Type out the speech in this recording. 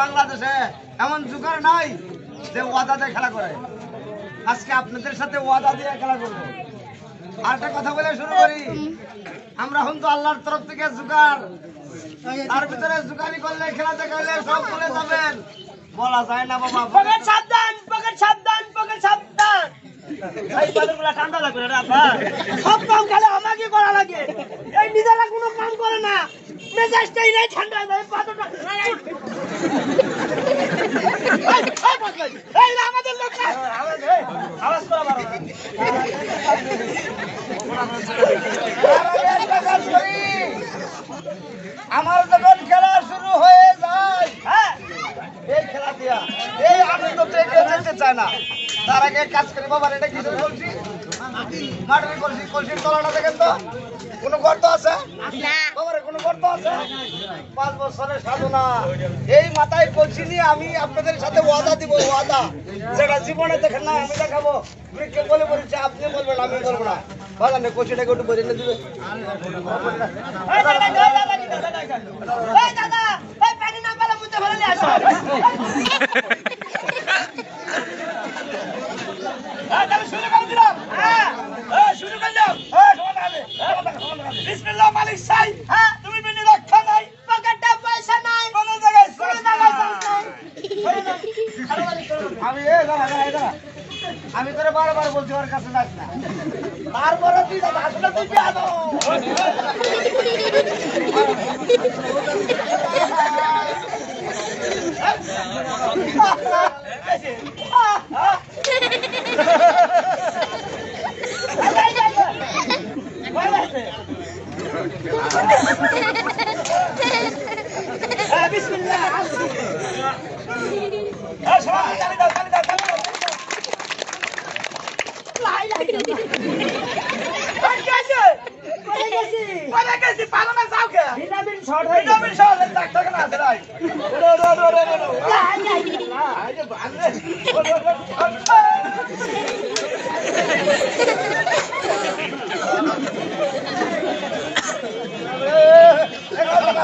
বাংলাদেশে এমন জুকার নাই যে ওয়াদা দিয়ে খেলা করে আজকে আপনাদের সাথে ওয়াদা দিয়ে খেলা করব আরেকটা কথা বলে শুরু করি আমরা হন তো আল্লাহর তরফ থেকে জুকার। তার ভিতরে জুকারি করলে খেলা দেখাইলে সব ভুলে যাবেন। বলা যায় না বাবা পকেট সাবধান পকেট সাবধান পকেট সাবধান। এই ঠান্ডা লাগবে রে আপা সব কাম খালি আমাকে করা লাগে। এই নিজেরা কোনো কাম করে না। মেজাজটাই নাই ঠান্ডা পাথরটা এই, এই পাগল, এই না আমাদের লোক আওয়াজ করা বারো না। আর একটা কাজ করি। আমার যখন খেলা শুরু হয়ে যায় হ্যাঁ এই খেলা এই থেকে যেতে না। তার আগে কাজ করি এটা কি বলছি? কলসি দেখেন তো। কোনো গর্ত আছে? কোনো গর্ত আছে? পাঁচ বছরের এই মাথায় কলসি নিয়ে আমি আপনাদের সাথে ওয়াদা দিব, ওয়াদা। যেটা জীবনে দেখেন না, আমি দেখাবো। বৃক্ষে বলে বলেছি আপনি বলবেন আমি বলব না। বাগানে কলসিটাকে একটু বলে দিবে বিসমিল্লাহ মালিক সাই। হ্যাঁ, তুমি বিনি রক্ষা পয়সা নাই। আমি এ আমি তোরে বারবার বলছি ওর কাছে যাস না তারপরে তুই। লে, ডাক্তার কেন আছে রে? ওরে, ওরে, ওরে, ওরে, ওরে, ওরে। আয় রে, বাল রে। ওরে, ওরে, ওরে।